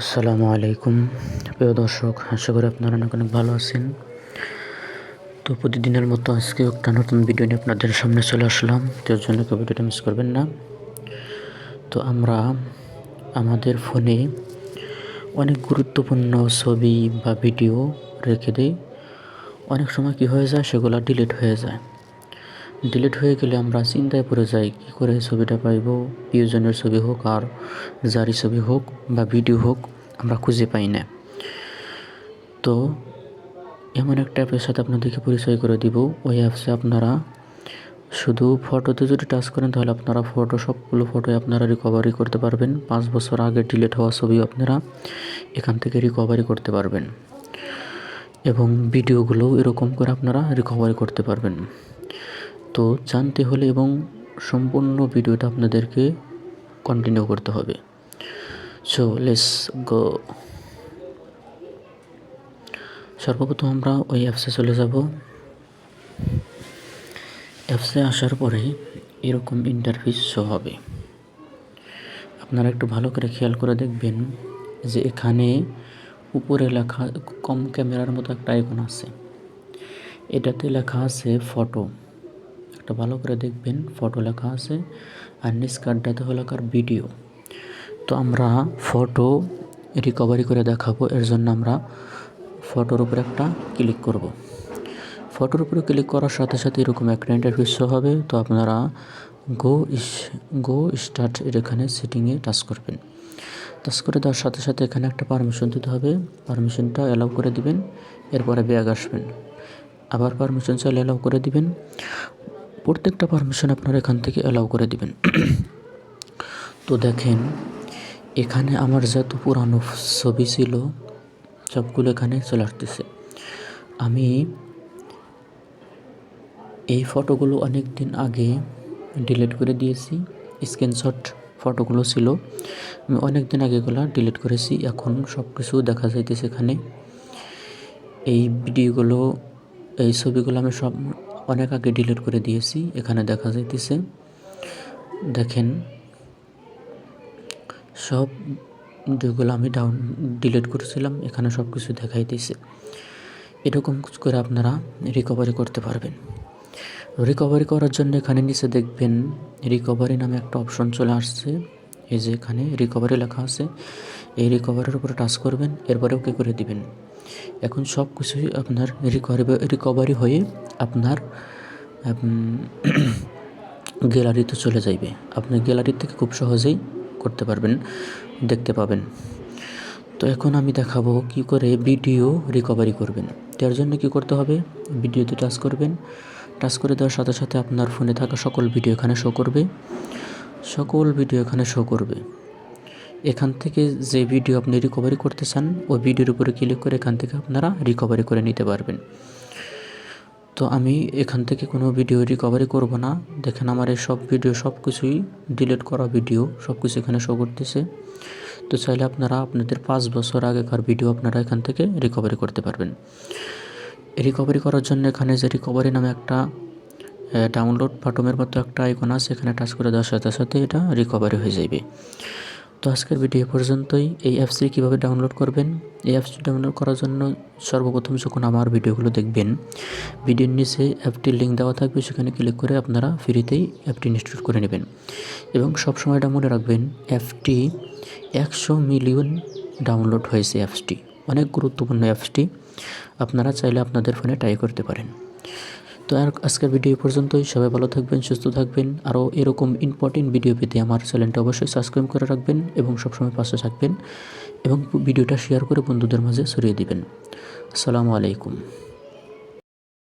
আসসালামু আলাইকুম। প্রিয় দর্শক, আশা করি আপনারা অনেক অনেক ভালো আছেন। তো প্রতিদিনের মতো আজকে একটা নতুন ভিডিও নিয়ে আপনাদের সামনে চলে আসলাম। তো এর জন্য কেউ ভিডিওটা মিস করবেন না। তো আমরা আমাদের ফোনে অনেক গুরুত্বপূর্ণ ছবি বা ভিডিও রেখে দিই। অনেক সময় কী হয়ে যায়, সেগুলো ডিলিট হয়ে যায়। ডিলিট হয়ে গেলে আমরা চিন্তায় পড়ে যাই, কী করে ছবিটা পাইব? প্রিয়জনের ছবি হোক আর জারি ছবি হোক বা ভিডিও হোক, আমরা খুঁজে পাই না। তো এমন একটা অ্যাপের সাথে আপনাদেরকে পরিচয় করে দিব। ওই অ্যাপসে আপনারা শুধু ফটোতে যদি টাচ করেন, তাহলে আপনারা ফটো, সবগুলো ফটো আপনারা রিকভারি করতে পারবেন। পাঁচ বছর আগে ডিলিট হওয়া ছবি আপনারা এখান থেকে রিকভারি করতে পারবেন এবং ভিডিওগুলোও এরকম করে আপনারা রিকভারি করতে পারবেন। তো জানতে হলে এবং সম্পূর্ণ ভিডিওটা আপনাদেরকে কন্টিনিউ করতে হবে। সো লেস গো সর্বপ্রথম আমরা ওই অ্যাপসে চলে যাব। অ্যাপসে আসার পরে এরকম ইন্টারফিস শো হবে। আপনারা একটু ভালো করে খেয়াল করে দেখবেন যে এখানে উপরে লেখা কম ক্যামেরার মতো একটা আইকন আছে। এটাতে লেখা আছে ফটো একটা ভালো করে দেখবেন ফটো লেখা আছে আর নিচ কার্ডটাতে হলো কার ভিডিও তো আমরা ফটো রিকভারি করে দেখাবো, এর জন্য আমরা ফটোর উপরে একটা ক্লিক করব। ফটোর উপরে ক্লিক করার সাথে সাথে এরকম একটা ইন্টারফেস শো হবে, তো আপনারা গো গো স্টার্ট এর এখানে সেটিংয়ে টাচ করবেন। টাচ করে দেওয়ার সাথে সাথে এখানে একটা পারমিশন দিতে হবে পারমিশনটা অ্যালাউ করে দিবেন, এরপরে ব্যাগ আসবেন। আবার পারমিশন চাইলে অ্যালাউ করে দিবেন। প্রত্যেকটা পারমিশন আপনারা এখান থেকে অ্যালাউ করে দিবেন। তো দেখেন, এখানে আমার যত পুরানো ছবি ছিল, সবগুলো এখানে চলে আসতেছে। আমি এই ফটোগুলো অনেক দিন আগে ডিলিট করে দিয়েছি। স্ক্রিনশট ফটোগুলো ছিল। আমি অনেক দিন আগে এগুলো ডিলিট করেছি। এখন সব কিছু দেখা যাইতেছে এখানে। এই ভিডিওগুলো এই ছবিগুলো আমি সব অনেক আগে ডিলিট করে দিয়েছি, এখানে দেখা যাইতেছে, দেখেন, সব যেগুলো আমি ডাউন ডিলিট করেছিলাম, এখানে সব কিছু দেখাইতেছে। এরকম করে আপনারা রিকভারি করতে পারবেন। রিকভারি করার জন্য এখানে নিচে দেখবেন রিকভারি নামে একটা অপশন চলে আসছে। এই যে এখানে রিকভারি লেখা আছে, এই রিকভারির উপরে টাচ করবেন এরপরে ওকে করে দিবেন? এখন সব কিছুই আপনার রিকভারি হয়ে আপনার গ্যালারিতে চলে যাইবে। আপনি গ্যালারি থেকে খুব সহজেই করতে পারবেন, দেখতে পাবেন। তো এখন আমি দেখাবো কি করে ভিডিও রিকভারি করবেন। তার জন্য কি করতে হবে? ভিডিওতে টাচ করবেন। টাচ করে দেওয়ার সাথে সাথে আপনার ফোনে থাকা সকল ভিডিও এখানে শো করবে। সকল ভিডিও এখানে শো করবে। এখান থেকে যে ভিডিও আপনি রিকভারি করতে চান, ওই ভিডিওর উপরে ক্লিক করে এখান থেকে আপনারা রিকভারি করে নিতে পারবেন। তো আমি এখান থেকে কোনো ভিডিও রিকভারি করব না। দেখেন আমার এই সব ভিডিও সব কিছুই ডিলিট করা ভিডিও সব কিছু এখানে শো করতেছে। তো চাইলে আপনারা আপনাদের পাঁচ বছর আগেকার ভিডিও আপনারা এখান থেকে রিকভারি করতে পারবেন। রিকভারি করার জন্য এখানে যে রিকভারি নামে একটা ডাউনলোড বাটমের মতো একটা আইকন আছে, এখানে টাচ করে দেওয়ার সাথে সাথে এটা রিকভারি হয়ে যাবে তো আজকের ভিডিও পর্যন্তই। এই অ্যাপসটি কীভাবে ডাউনলোড করবেন? এই অ্যাপসটি ডাউনলোড করার জন্য সর্বপ্রথম যখন আমার ভিডিওগুলো দেখবেন ভিডিওর নিচে অ্যাপটির লিঙ্ক দেওয়া থাকবে, সেখানে ক্লিক করে আপনারা ফ্রিতেই অ্যাপটি ইনস্টল করে নেবেন। এবং সবসময় এটা মনে রাখবেন অ্যাপটি একশো মিলিয়ন ডাউনলোড হয়েছে অ্যাপসটি অনেক গুরুত্বপূর্ণ অ্যাপসটি আপনারা চাইলে আপনাদের ফোনে ট্রাই করতে পারেন। তো আর আজকের ভিডিও পর্যন্তই। সবাই ভালো থাকবেন, সুস্থ থাকবেন। আরও এরকম ইম্পর্টেন্ট ভিডিও পেতে আমার চ্যানেলটা অবশ্যই সাবস্ক্রাইব করে রাখবেন এবং সবসময় পাশে থাকবেন এবং ভিডিওটা শেয়ার করে বন্ধুদের মাঝে ছড়িয়ে দিবেন। আসসালামু আলাইকুম।